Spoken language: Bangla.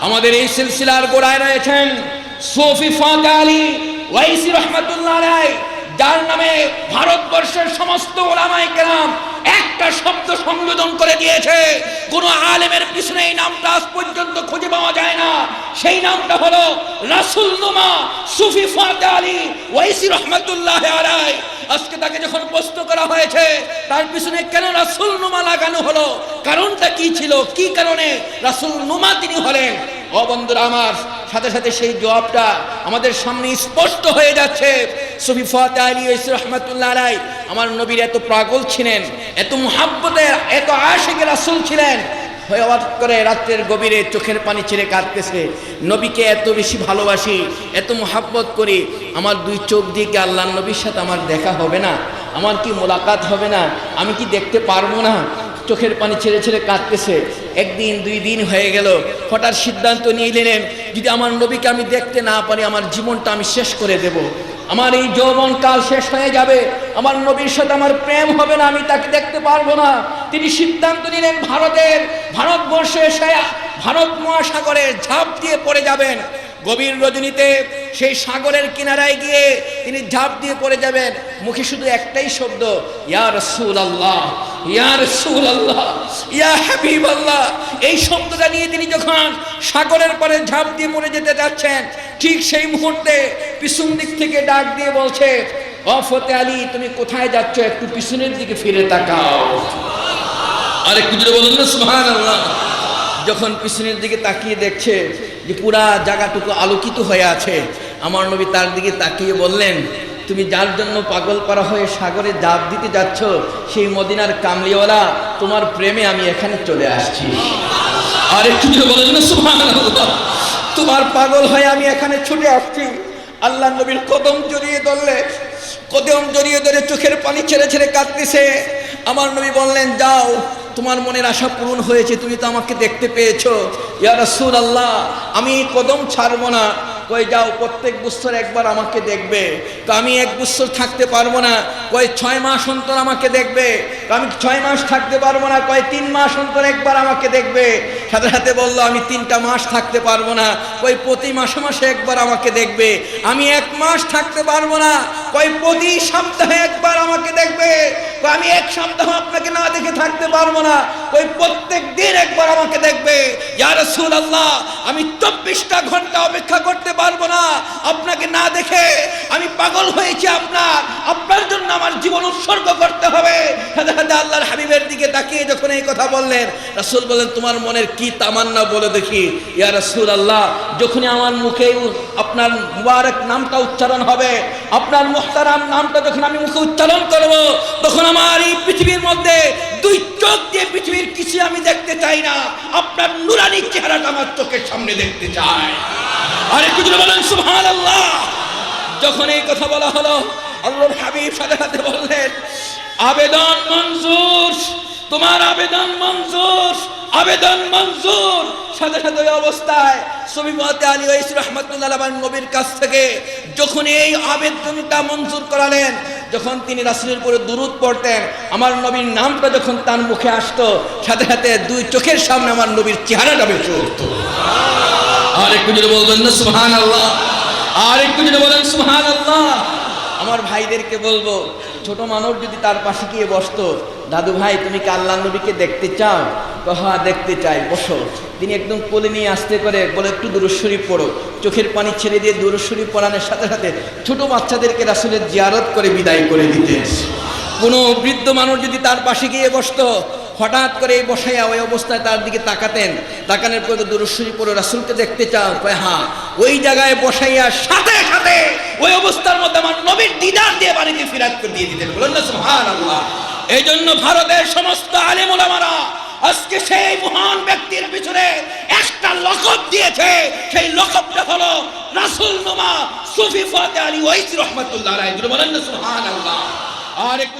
আমাদের এই সিলসিলার গোড়ায় রয়েছেন সফি ফাঁক আলী, ওয়াইসি রহমতুল্লাহ রায় যার নামে ভারতবর্ষের সমস্ত শব্দ সংযোজন করে দিয়েছে। কোন আলেমের পিছনে এই নামটা আজ পর্যন্ত খুঁজে পাওয়া যায় না। সেই নামটা হলো রাসুল নুমা সুফি ফাতে আলী ওয়াইসি রহমতুল্লাহ আলাই আজকে তাকে যখন প্রশ্ন করা হয়েছে, তার পিছনে কেন রাসুল নুমা লাগানো হলো? কারণটা কি ছিল? কি কারণে রাসুল নুমা তিনি হলেন? ও আমার, সাথে সাথে সেই জবাবটা আমাদের সামনে স্পষ্ট হয়ে যাচ্ছে। সফি ফাতে আলী রহমতুল্লাহ আলাই আমার নবীর এত পাগল ছিলেন, এত মুহাব্বতের, এত আশেকের রাসুল ছিলেন হঠাৎ করে রাত্রের গভীরে চোখের পানি ছেড়ে কাঁদতেছে। নবীকে এত বেশি ভালোবাসি, এত মোহাব্বত করি, আমার দুই চোখ দিয়ে আল্লাহ নবীর সাথে আমার দেখা হবে না? আমার কি মোলাকাত হবে না? আমি কি দেখতে পারব না? চোখের পানি ছেড়ে ছেড়ে কাঁদতেছে। একদিন, দুই দিন হয়ে গেল। হঠাৎ সিদ্ধান্ত নিয়ে নিলেন, যদি আমার নবীকে আমি দেখতে না পারি, আমার জীবনটা আমি শেষ করে দেব। আমার এই যৌবন কাল শেষ হয়ে যাবে। আমার নবীর সাথে আমার প্রেম হবে না, আমি তাকে দেখতে পারব না। তিনি সিদ্ধান্ত নিলেন, ভারতের ভারতবর্ষে ভারত মহাসাগরে ঝাঁপ দিয়ে পড়ে যাবেন। গভীর রজনীতে সেই সাগরের কিনারায় গিয়ে তিনি ঝাঁপ দিয়ে পড়ে যাবেন। মুখে শুধু একটাই শব্দ, ইয়া রসুল আল্লাহ এই শব্দটা নিয়ে তিনি যখন সাগরের পরে ঝাঁপ দিয়ে পড়ে যেতে যাচ্ছেন, ঠিক সেই মুহূর্তে পিছন দিক থেকে ডাক দিয়ে বলছে, ও ফতে আলী, তুমি কোথায় যাচ্ছ? একটু পিছনের দিকে ফিরে তাকাও। আর যখন পিছনের দিকে তাকিয়ে দেখছে যে পুরা জায়গাটুকু আলোকিত হয়ে আছে, আমার নবী তার দিকে তাকিয়ে বললেন তুমি যার জন্য পাগল করা হয়ে সাগরে জাপ দিতে যাচ্ছ, সেই মদিনার কামলিওয়ালা, তোমার প্রেমে আমি এখানে চলে আসছি। আর একটু তোমার পাগল হয়ে আমি এখানে ছুটে আসছি। আল্লাহ নবীর কদম জড়িয়ে ধরলে, কদম জড়িয়ে ধরে চোখের পানি ছেড়ে ছেড়ে কাঁদতেছে। আমার নবী বললেন, যাও, তোমার মনের আশা পূরণ হয়েছে, তুমি তো আমাকে দেখতে পেয়েছ। ইয়া রাসূল আল্লাহ আমি কদম ছাড়বো না। কই যাও, প্রত্যেক বছর একবার আমাকে দেখবে। তো আমি এক বছর থাকতে পারব না। কয়, ছয় মাস অন্তর আমাকে দেখবে। তো আমি ছয় মাস থাকতে পারব না। কয়, তিন মাস অন্তর একবার আমাকে দেখবে। সাথে সাথে বলল, আমি তিনটা মাস থাকতে পারব না। কই প্রতি মাসে মাসে একবার আমাকে দেখবে। আমি এক মাস থাকতে পারব না। কই প্রতি সপ্তাহে একবার আমি এক সপ্তাহ আপনাকে না দেখে থাকতে পারব না। ওই প্রত্যেক দিন একবার আমাকে দেখবে। ইয়া রাসূলুল্লাহ, আমি চব্বিশটা ঘণ্টা অপেক্ষা করতে পারব না। আপনাকে না দেখে আমি পাগল হয়েছি আপনার আপনার জন্য আমার জীবন উৎসর্গ করতে হবে। আল্লাহর হাবিবের দিকে তাকিয়ে যখন এই কথা বললেন, রাসূল বলেন তোমার মনের কি তামান্না বলে দেখি? ইয়া রাসূল আল্লাহ যখনই আমার মুখে আপনার মুবারক নামটা উচ্চারণ হবে। আপনার মুহতারাম নামটা যখন আমি মুখে উচ্চারণ করব, তখন আমার এই পৃথিবীর মধ্যে দুই চোখ দিয়ে পৃথিবীর কিছু আমি দেখতে চাই না। আপনার নুরানি চেহারাটা আমার চোখের সামনে দেখতে চাই। আরে কিছু বলেন সুবহান আল্লাহ যখন এই কথা বলা হলো, আল্লাহর হাবিব সাথে সাথে বললেন, আবেদন মঞ্জুর, তোমার আবেদন মঞ্জুর আবেদন মঞ্জুর। সাথে সাথে ওই অবস্থায় সবিমতে আলী ওয়াইস রহমতুল্লাহ নবীর কাছ থেকে যখন এই আবেদনটা মঞ্জুর করালেন, যখন তিনি রাসুলের উপরে দুরুদ পড়তেন, আমার নবীর নামটা যখন তার মুখে আসতো, সাথে সাথে দুই চোখের সামনে আমার নবীর চেহারাটা বেঁচে উঠতো। আর একটু যদি বলবেন না সুহান আল্লাহ আর একটু যদি বলেন সুহান আল্লাহ আমার ভাইদেরকে বলব, ছোট মানুষ যদি তার পাশে গিয়ে বসতো, দাদু ভাই, তুমি কি আল্লাহ নবীকে দেখতে চাও? হ্যাঁ দেখতে চাই, বসো। তিনি একদম কোলে নিয়ে আসতে করে বলে, একটু দূরস্বরী পড়ো। চোখের পানি ছেড়ে দিয়ে দূরস্বরী পড়ানোর সাথে সাথে ছোট বাচ্চাদেরকে রাসুলের জিয়ারত করে বিদায় করে দিতেন। কোনো বৃদ্ধ মানুষ যদি তার পাশে গিয়ে বসতো হঠাৎ করে বসাইয়া ওই অবস্থায় তার দিকে তাকাতেন। তাকানোর পরে দুরুশ্বরী পরে রাসুলকে দেখতে চান হ্যাঁ ওই জায়গায় বসাইয়া সাথে সাথে ওই অবস্থার মধ্যে আমার নবীর দিদার দিয়ে বাড়িতে ফিরাত করে দিয়ে দিতেন। বলেন না সুবহানাল্লাহ। এই জন্য ভারতের সমস্ত আলেম ওলামারা আজকে সেই মহান ব্যক্তির পিছনে একটা লকব দিয়েছে। সেই লকবটা হলো রাসুল নুমা সুফি ফাতে আলী ওয়াইস রহমাতুল্লাহ আলাইহি। বলেন না, সুবহানাল্লাহ। আর একটু